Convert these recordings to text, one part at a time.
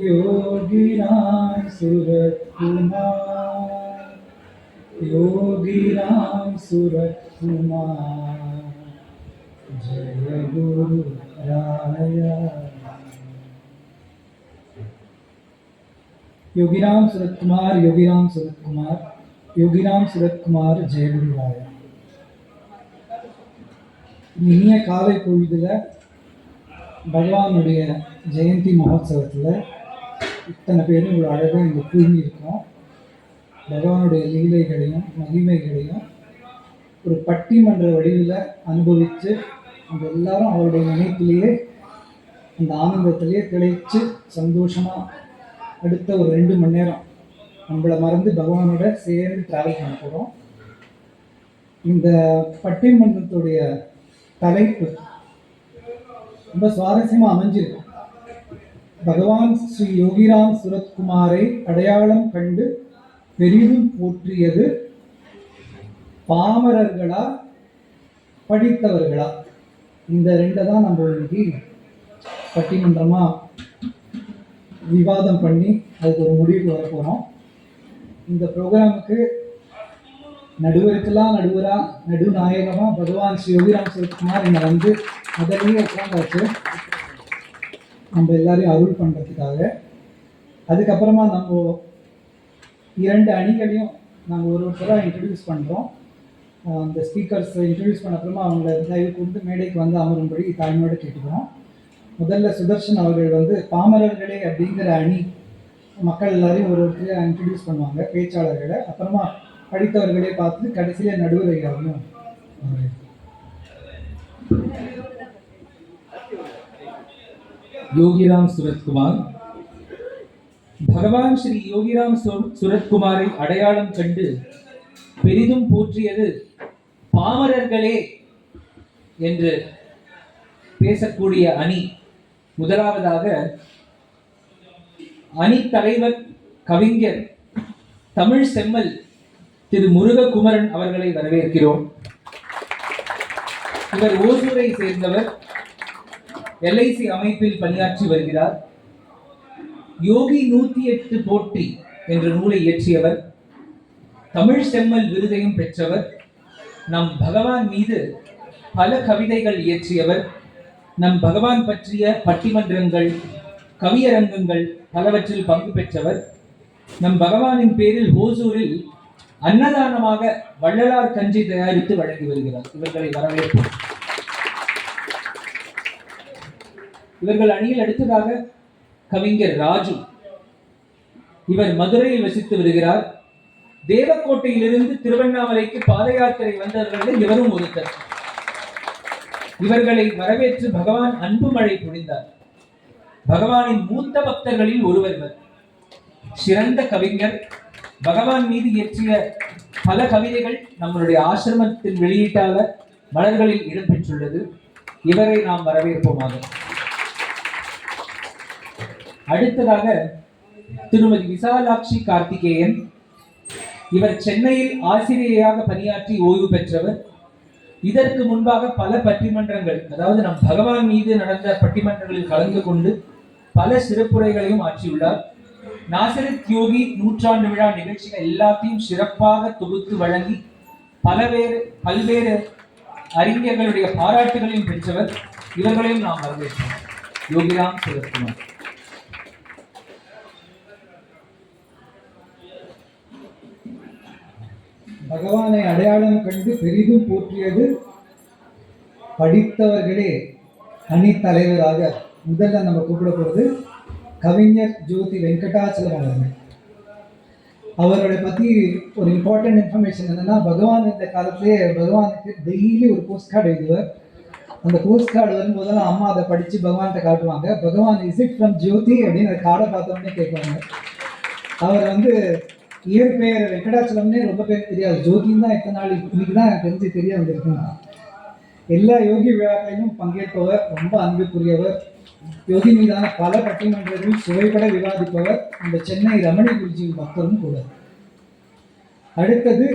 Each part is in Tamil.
योगी राम सूरत कुमार योगी राम सूरत कुमार जय गुरु राया योगी राम सूरत कुमार योगी राम सूरत कुमार योगी राम सूरत कुमार जय गुरु राया இனிய காலை பொழுதுல பகவானுடைய ஜெயந்தி மகோத்சவத்தில் இத்தனை பேரும் இவ்வளோ அழகாக இங்கே கூங்கி இருக்கோம் பகவானுடைய லீலைகளையும் மகிமைகளையும் ஒரு பட்டிமன்ற வடிவில் அனுபவித்து நம்ம எல்லாரும் அவருடைய நினைப்பிலேயே அந்த ஆனந்தத்திலேயே திளைச்சு சந்தோஷமாக அடுத்த ஒரு ரெண்டு மணி நேரம் நம்மளை மறந்து பகவானோட சேர்ந்து ட்ராவல் பண்ண போகிறோம் இந்த பட்டிமன்றத்துடைய தலைப்பு ரொம்ப சுவாரஸ்யமாக அமைஞ்சிருக்கும் பகவான் ஸ்ரீ யோகிராம் சுரத்குமாரை அடையாளம் கண்டு பெரிதும் போற்றியது பாமரர்களா படித்தவர்களா? இந்த ரெண்டை தான் நம்ம இன்னைக்கு பட்டிமன்றமாக விவாதம் பண்ணி அதுக்கு ஒரு முடிவுக்கு வர போகிறோம் இந்த ப்ரோக்ராமுக்கு நடுவருக்கெல்லாம் நடுவராக நடுநாயகமாக பகவான் ஸ்ரீ யோகிராம் சுரத்குமார் என்னை வந்து முதல்லயே உட்காந்தாச்சு நம்ம எல்லாரையும் அருள் பண்ணுறதுக்காக அதுக்கப்புறமா நம்ம இரண்டு அணிகளையும் நாங்கள் ஒரு ஒருத்தராக இன்ட்ரடியூஸ் பண்ணுறோம் அந்த ஸ்பீக்கர்ஸ் இன்ட்ரடியூஸ் பண்ண அப்புறமா அவங்கள தயவு கூர்ந்து மேடைக்கு வந்து அமரும்படி தாழ்மையோடு கேட்டுக்கிறோம். முதல்ல சுதர்ஷன் அவர்கள் வந்து பாமரர்களே அப்படிங்கிற அணி மக்கள் எல்லாரையும் ஒரு ஒருத்தரையாக இன்ட்ரடியூஸ் பண்ணுவாங்க பேச்சாளர்களை. அப்புறமா படித்தவர்களே பார்த்து கடைசியில நடுவர் ஐயாவையும் வரவேற்கிறோம். யோகிராம் சுரத்குமார். பகவான் ஸ்ரீ யோகிராம் சுரத்குமாரை அடையாளம் கண்டு பெரிதும் போற்றியது பாமரர்களே என்று பேசக்கூடிய அணி. முதலாவதாக அணி தலைவர் கவிஞர் தமிழ் செம்மல் திரு முருககுமரன் அவர்களை வரவேற்கிறோம். இவர் ஓசூரை சேர்ந்தவர். எல்ஐசி அமைப்பில் பணியாற்றி வருகிறார். யோகி நூத்தி எட்டு போற்றி என்ற நூலை இயற்றியவர். தமிழ் செம்மல் விருதையும் பெற்றவர். நம் பகவான் மீது பல கவிதைகள் இயற்றியவர். நம் பகவான் பற்றிய பட்டிமன்றங்கள் கவியரங்கங்கள் பலவற்றில் பங்கு பெற்றவர். நம் பகவானின் பேரில் ஓசூரில் அன்னதானமாக வள்ளலார் கஞ்சி தயாரித்து வழங்கி வருகிறார். இவர்களை வரவேற்போம். இவர்கள் அணியில் அடுத்ததாக கவிஞர் ராஜு. இவர் மதுரையில் வசித்து வருகிறார். தேவக்கோட்டையிலிருந்து திருவண்ணாமலைக்கு பாத யாத்திரை வந்தவர்களில் இவரும் ஒருத்தர் இவர்களை வரவேற்று பகவான் அன்பு மழை பொழிந்தார். பகவானின் மூத்த பக்தர்களில் ஒருவர் இவர். சிறந்த கவிஞர். பகவான் மீது இயற்றிய பல கவிதைகள் நம்மளுடைய ஆசிரமத்தின் வெளியீட்டாக மலர்களில் இடம்பெற்றுள்ளது இவரை நாம் வரவேற்போமாக. அடுத்ததாக திருமதி விசாலாட்சி கார்த்திகேயன். இவர் சென்னையில் ஆசிரியையாக பணியாற்றி ஓய்வு பெற்றவர். இதற்கு முன்பாக பல பட்டிமன்றங்கள் அதாவது நம் பகவான் மீது நடந்த பட்டிமன்றங்களில் கலந்து கொண்டு பல சிறப்புரைகளையும் ஆற்றியுள்ளார். நாசரத் யோகி நூற்றாண்டு விழா நிகழ்ச்சிகள் எல்லாத்தையும் சிறப்பாக தொகுத்து வழங்கி பலவேறு பல்வேறு அறிஞர்களுடைய பாராட்டுகளையும் பெற்றவர். இவர்களையும் நாம் வரவேற்கிறோம் யோகிராம் சிவகுமார். பகவானை அடையாளம் கண்டு பெரிதும் போற்றியது படித்தவர்களே அணி தலைவராக முதல்ல நம்ம கூப்பிட போகிறது கவிஞர் ஜோதி வெங்கடாச்சலம் அவர்கள் அவரோட பற்றி ஒரு இம்பார்ட்டன்ட் இன்ஃபர்மேஷன் என்னென்னா பகவான் இந்த காலத்திலே பகவானுக்கு டெய்லி ஒரு போஸ்ட் கார்டு எழுதுவார். அந்த போஸ்ட் கார்டு வரும்போதெல்லாம் அம்மா அதை படித்து பகவான்கிட்ட காட்டுவாங்க. பகவான் இஸ் இட் ஃப்ரம் ஜோதி? அப்படின்னு அந்த கார்டை பார்த்தோன்னே கேட்பாங்க. அவர் வந்து இயற்பெயர் வெங்கடாச்சலம்னே ரொம்ப பேர் தெரியாது. ஜோதின்னு தான் எத்தனை நாள் இன்னைக்கு தான் எனக்கு தெரிஞ்சு தெரிய வந்திருக்குங்க எல்லா யோகி விழாக்களிலும் பங்கேற்பவர் ரொம்ப அன்புக்குரியவர். யோகி மீதான பல பட்டிமன்றங்களில் சுவைபட விவாதிப்பவர் அந்த சென்னை ரமணி குருஜியின் பக்தரும் கூட. அடுத்தது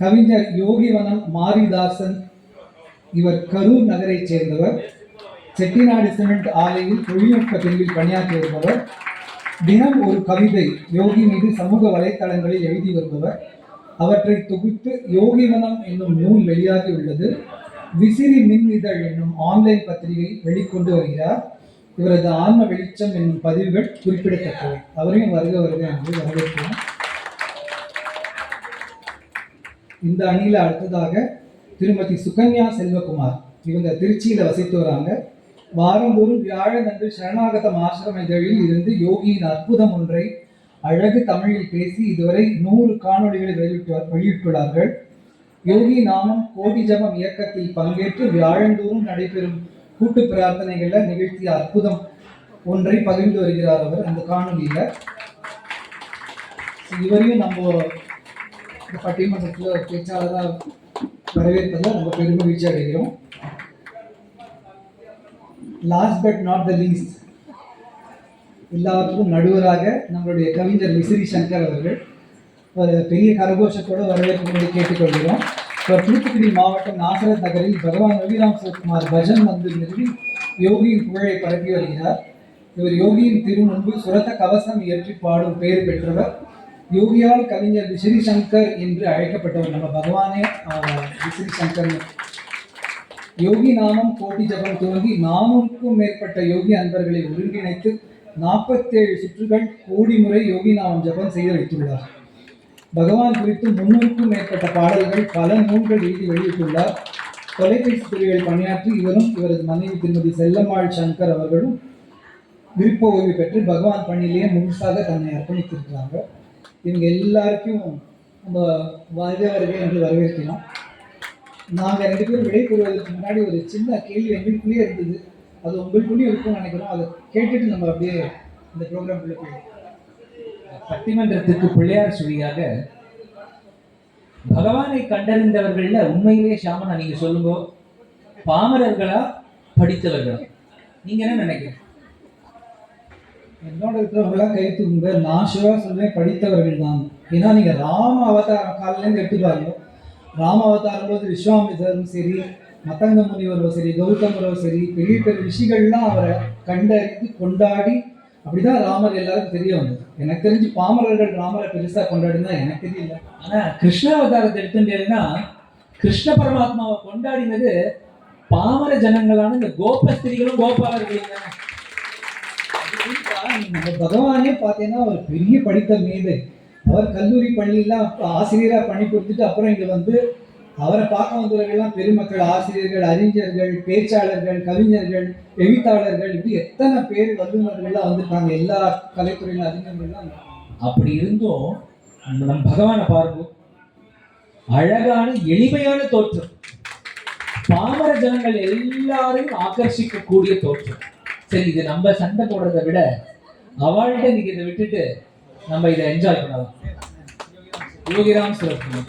கவிஞர் யோகிவனம் மாரிதாசன். இவர் கரூர் நகரைச் சேர்ந்தவர். செட்டிநாடு சிமெண்ட் ஆலையில் தொழில்நுட்ப பிரிவில் பணியாற்றி வருபவர் தினம் ஒரு கவிதை யோகி மீது சமூக வலைத்தளங்களில் எழுதி வருபவர். அவற்றை தொகுத்து யோகிவனம் என்னும் நூல் வெளியாகி உள்ளது. விசிறி மின் இதழ் என்னும் ஆன்லைன் பத்திரிகை வெளிக்கொண்டு வருகிறார். இவரது ஆன்ம வெளிச்சம் என்னும் பதிவுகள் குறிப்பிடத்தக்கவை. அவரையும் வருக வருக என்று வரவேற்கிறோம். இந்த அணியில் அடுத்ததாக திருமதி சுகன்யா செல்வகுமார். இவங்க திருச்சியில் வசித்து வராங்க. வாரந்தோறும் வியாழனன்று சரணாகதம் ஆசிரம இதழில் இருந்து யோகியின் அற்புதம் ஒன்றை அழகு தமிழில் பேசி இதுவரை நூறு காணொலிகளை வெளியிட்டு வெளியிட்டுள்ளார்கள். யோகி நாமம் கோடி ஜபம் இயக்கத்தில் பங்கேற்று வியாழந்தோறும் நடைபெறும் கூட்டு பிரார்த்தனைகளில் நிகழ்த்திய அற்புதம் ஒன்றை பகிர்ந்து வருகிறார் அவர் அந்த காணொலியில் இவரையும் நம்ம பட்டிமன்றத்தில் பேச்சாளராக வரவேற்பதில் ரொம்ப பெருமகிழ்ச்சி அடைகிறோம். Last but not the least எல்லாத்துக்கும் நடுவராக நம்மளுடைய கவிஞர் விசிறி சங்கர் அவர்கள் ஒரு பெரிய கரகோஷத்தோடு வரவேற்புகளை கேட்டுக்கொள்கிறோம். இப்போ தூத்துக்குடி மாவட்டம் நாசரத் நகரில் பகவான் ரவிராம் சிவகுமார் பஜன் வந்து நிறுவி யோகியின் புகழை பரப்பி வருகிறார். இவர் யோகியின் திருமுன்பு சுரத்த கவசம் இயற்றி பாடும் பெயர் பெற்றவர். யோகியால் கவிஞர் விசிறி சங்கர் என்று அழைக்கப்பட்டவர் நம்ம பகவானே. விசிறி சங்கர் யோகி நாமம் கோட்டி ஜபம் துவங்கி நானூறுக்கும் மேற்பட்ட யோகி அன்பர்களை ஒருங்கிணைத்து நாற்பத்தேழு சுற்றுகள் கோடி முறை யோகி நாமம் ஜபம் செய்து வைத்துள்ளார். பகவான் குறித்து முன்னூறுக்கும் மேற்பட்ட பாடல்கள் பல நூல்கள் எழுதி வெளியிட்டுள்ளார். தொலைபேசி துறையில் பணியாற்றி இவரும் இவரது மனைவி திருமதி செல்லம்மாள் சங்கர் அவர்களும் விருப்ப ஓய்வு பெற்று பகவான் பணியிலேயே முழுசாக தன்னை அர்ப்பணித்திருக்கிறாங்க இவங்க எல்லாருக்கும் நம்ம வருக வருக என்று வரவேற்கிறோம். நாங்கள் ரெண்டு பேரும் விடை பெறுவதற்கு முன்னாடி ஒரு சின்ன கேள்வி எங்களுக்குள்ளேயே இருந்தது அது உங்களுக்குள்ளேயும் இருக்கும்னு நினைக்கிறோம். அதை கேட்டுட்டு நம்ம அப்படியே இந்த ப்ரோக்ராம்குள்ளே போயிடும் பட்டிமன்றத்துக்கு பிள்ளையார் சுழியாக பகவானை கண்டறிந்தவர்கள்ல உண்மையிலேயே ஷாமனா நீங்க சொல்லுங்க. பாமரர்களா படித்தவர்களா? நீங்க என்ன நினைக்கிறீங்க? என்னோட இருக்கிறவங்களாம் கை தூக்குங்க. நான் சிவா சொல்வேன் படித்தவர்கள் தான் ஏன்னா நீங்கள் ராம அவதாரம் காலிலேருந்து எடுத்து பாருங்க ராம அவதாரம் போது விஸ்வாமிதரும் சரி மத்தங்க முனிவரோ சரி கௌதமரோ சரி பெரிய பெரிய ரிஷிகள்லாம் அவரை கண்டறிந்து கொண்டாடி அப்படிதான் ராமர் எல்லாருக்கும் தெரிய வந்தது. எனக்கு தெரிஞ்சு பாமரர்கள் ராமரை பெருசா கொண்டாடினா எனக்கு தெரியல. ஆனா கிருஷ்ண அவதாரத்தை எடுத்துட்டேன்னா கிருஷ்ண பரமாத்மாவை கொண்டாடினது பாமர ஜனங்களான இந்த கோபஸ்திரிகளும் கோபாலர்களும் தானே. பகவானே பார்த்தீங்கன்னா ஒரு பெரிய படித்த மேதை. அவர் கல்லூரி பள்ளியெல்லாம் ஆசிரியராக பணி கொடுத்துட்டு அப்புறம் இங்கே வந்து அவரை பார்க்க வந்தவர்கள்லாம் பெருமக்கள் ஆசிரியர்கள் அறிஞர்கள் பேச்சாளர்கள் கவிஞர்கள் எழுத்தாளர்கள் இப்படி எத்தனை பேர் வல்லுநர்கள்லாம் வந்திருக்காங்க. எல்லா கலைத்துறையில் அறிஞர்கள்லாம் அப்படி இருந்தும். நம் பகவானை பார்ப்போம் அழகான எளிமையான தோற்றம். பாமர ஜனங்கள் எல்லாரையும் ஆகர்ஷிக்கக்கூடிய தோற்றம். சரி இது நம்ம சண்டை போடுறதை விட அவள்கிட்ட நீங்க இதை விட்டுட்டு நம்ம இதை என்ஜாய் பண்ணலாம். யோகிராம் சிறப்பு.